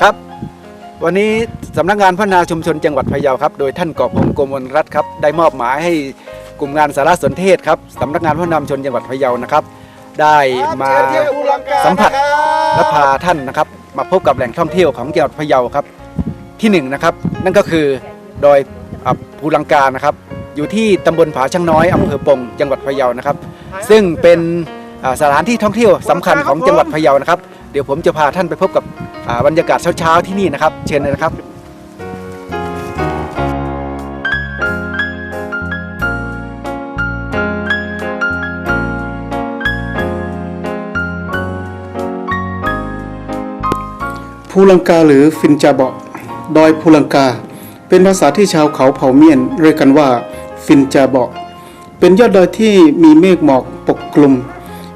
ครับ วันนี้สำนักงานพัฒนาชุมชนจังหวัดพะเยาครับ โดยท่านกอบพงศ์โกมลรัตน์ครับได้มอบหมายให้กลุ่มงานสารสนเทศครับสำนักงานพัฒนาชุมชนจังหวัดพะเยานะครับ ได้มาสัมผัสและพาท่านนะครับ มาพบกับแหล่งท่องเที่ยวของจังหวัดพะเยาครับที่หนึ่งนะครับนั่นก็คือดอยภูลังกานะครับ อยู่ที่ตำบลผาช่างน้อยอำเภอปงจังหวัดพะเยานะครับ ซึ่งเป็นสถานที่ท่องเที่ยวสำคัญของจังหวัดพะเยานะครับ เดี๋ยวผมจะพาท่านไปพบกับบรรยากาศเช้าๆที่นี่นะครับ เชิญเลยนะครับภูลังกาหรือฟินจาเบาะดอยภูลังกา เป็นภาษาที่ชาวเขาเผ่าเมียนเรียกกันว่า ฟินจาเบาะเป็นยอดดอยที่มีเมฆหมอกปกคลุม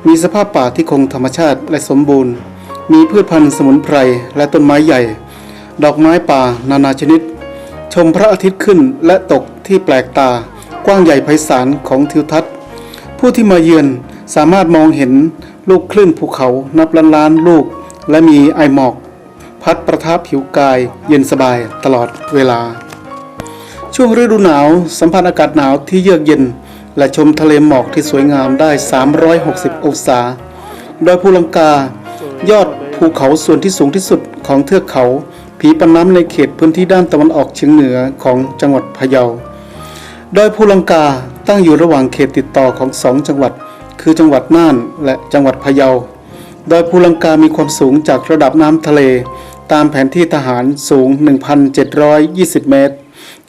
มีสภาพป่าที่คงธรรมชาติและสมบูรณ์ มีพืชพันธุ์สมุนไพรและต้นไม้ใหญ่ ดอกไม้ป่านานาชนิด ชมพระอาทิตย์ขึ้นและตกที่แปลกตา กว้างใหญ่ไพศาลของทิวทัศน์ ผู้ที่มาเยือนสามารถมองเห็นลูกคลื่นภูเขานับล้านล้านลูก และมีไอหมอก พัดประทับผิวกายเย็นสบายตลอดเวลา ช่วงฤดูหนาวสัมผัสอากาศหนาวที่เยือกเย็น และชมทะเลหมอกที่สวยงามได้ 360 องศา โดยภูลังกา ยอดภูเขาส่วนที่สูงที่สุดของเทือกเขา ผีปนน้ำในเขตพื้นที่ด้านตะวันออกเฉียงเหนือของจังหวัดพะเยาโดยภูลังกาตั้งอยู่ระหว่างเขตติดต่อของสองจังหวัด คือจังหวัดน่านและจังหวัดพะเยาโดยภูลังกามีความสูงจากระดับน้ำทะเล ตามแผนที่ทหารสูง 1,720 เมตร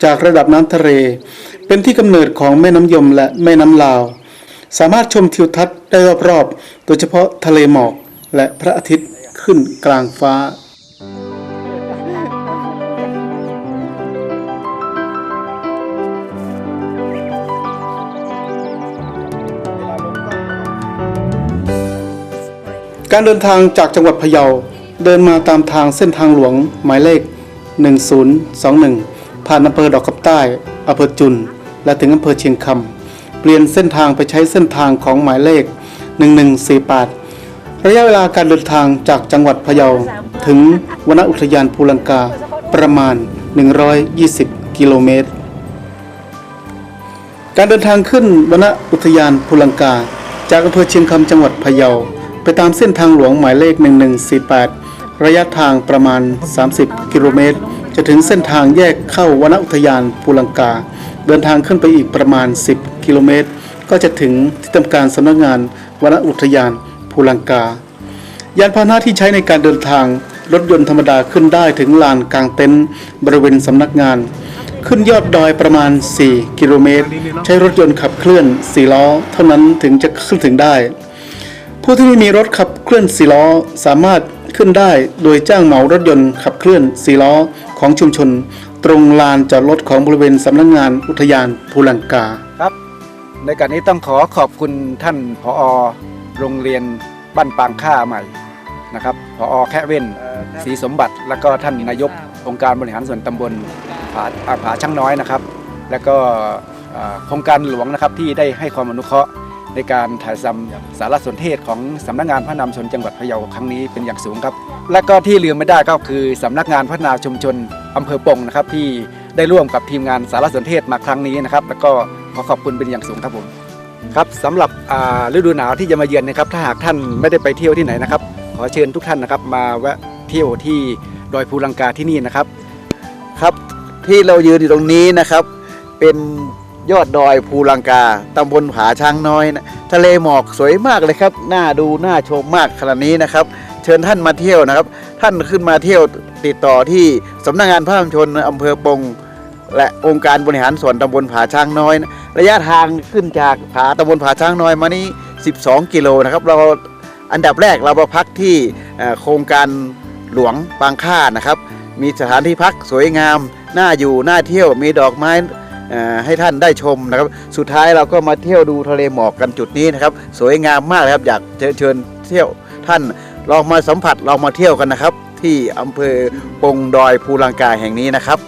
จากระดับน้ำทะเล เป็นที่กำเนิดของแม่น้ำยมและแม่น้ำลาว สามารถชมทิวทัศน์ได้รอบๆ โดยเฉพาะทะเลหมอก และพระอาทิตย์ขึ้นกลางฟ้า การเดินทางจากจังหวัดพะเยาเดินมาตามทางเส้นทางหลวงหมายเลข 1021 ผ่านอำเภอดอกกับใต้อำเภอจุน และถึงอำเภอเชียงคำเปลี่ยนเส้นทางไปใช้เส้นทางของหมายเลข 1148 ระยะเวลาการเดินทางจากจังหวัดพะเยาถึงวนอุทยานภูลังกาประมาณ 120 กิโลเมตร การเดินทางขึ้นวนอุทยานภูลังกา จากอำเภอเชียงคำจังหวัดพะเยา ไปตามเส้นทางหลวงหมายเลข 1148 ระยะทางประมาณ 30 กิโลเมตร จะถึงเส้นทางแยกเข้าวนอุทยานภูลังกา เดินทางขึ้นไปอีกประมาณ 10 กิโลเมตร ก็จะถึงที่ทำการสำนักงานวนอุทยาน ภูลังกา ยานพาหนะที่ใช้ในการเดินทาง รถยนต์ธรรมดาขึ้นได้ถึงลานกลางเต็นท์บริเวณสำนักงาน ขึ้นยอดดอยประมาณ 4 กิโลเมตร ใช้รถยนต์ขับเคลื่อน4ล้อ เท่านั้นถึงจะขึ้นถึงได้ ผู้ที่ไม่มีรถขับเคลื่อน4ล้อสามารถขึ้นได้โดยจ้างเหมารถยนต์ขับเคลื่อน4ล้อของชุมชน ตรงลานจอดรถของบริเวณสำนักงานอุทยานภูลังกาครับ ในการนี้ต้องขอขอบคุณท่านผอ โรงเรียนบ้านปางค่าใหม่นะครับผออแค่เว้นศรีสมบัติ แล้วก็ท่านนายกองค์การบริหารส่วนตำบลผาผาช่างน้อยนะครับ แล้วก็โครงการหลวงนะครับที่ได้ให้ความอนุเคราะห์ในการถ่ายทำสารสนเทศของสำนักงานพัฒนาชุมชนจังหวัดพะเยาครั้งนี้เป็นอย่างสูงครับ และก็ที่ลืมไม่ได้ก็คือสำนักงานพัฒนาชุมชนอำเภอปงนะครับที่ได้ร่วมกับทีมงานสารสนเทศมาครั้งนี้นะครับ แล้วก็ขอขอบคุณเป็นอย่างสูงครับผม ครับสำหรับฤดูหนาวที่จะมาเยือนนะครับ ถ้าหากท่านไม่ได้ไปเที่ยวที่ไหนนะครับ ขอเชิญทุกท่านนะครับ มาแวะเที่ยวที่ดอยภูลังกาที่นี่นะครับ ครับที่เรายืนอยู่ตรงนี้นะครับ เป็นยอดดอยภูลังกาตำบลผาช้างน้อยนะทะเลหมอกสวยมากเลยครับน่าดูน่าชมมากขนาดนี้นะครับ เชิญท่านมาเที่ยวนะครับ ท่านขึ้นมาเที่ยวติดต่อที่สำนักงานพระธรรมชนอำเภอปง และองค์การบริหารส่วนตำบลผาช้างน้อยนะระยะทางขึ้นจากผาตำบลผาช้างน้อยมานี่ 12 กิโลนะครับ เราอันดับแรกเรามาพักที่โครงการหลวงปางค่านะครับ มีสถานที่พักสวยงาม น่าอยู่ น่าเที่ยว มีดอกไม้ให้ท่านได้ชมนะครับ สุดท้ายเราก็มาเที่ยวดูทะเลหมอกกันจุดนี้นะครับ สวยงามมากเลยครับ อยากเชิญเที่ยวท่านลองมาสัมผัสลองมาเที่ยวกันนะครับ ที่อำเภอปงดอยภูลังกาแห่งนี้นะครับ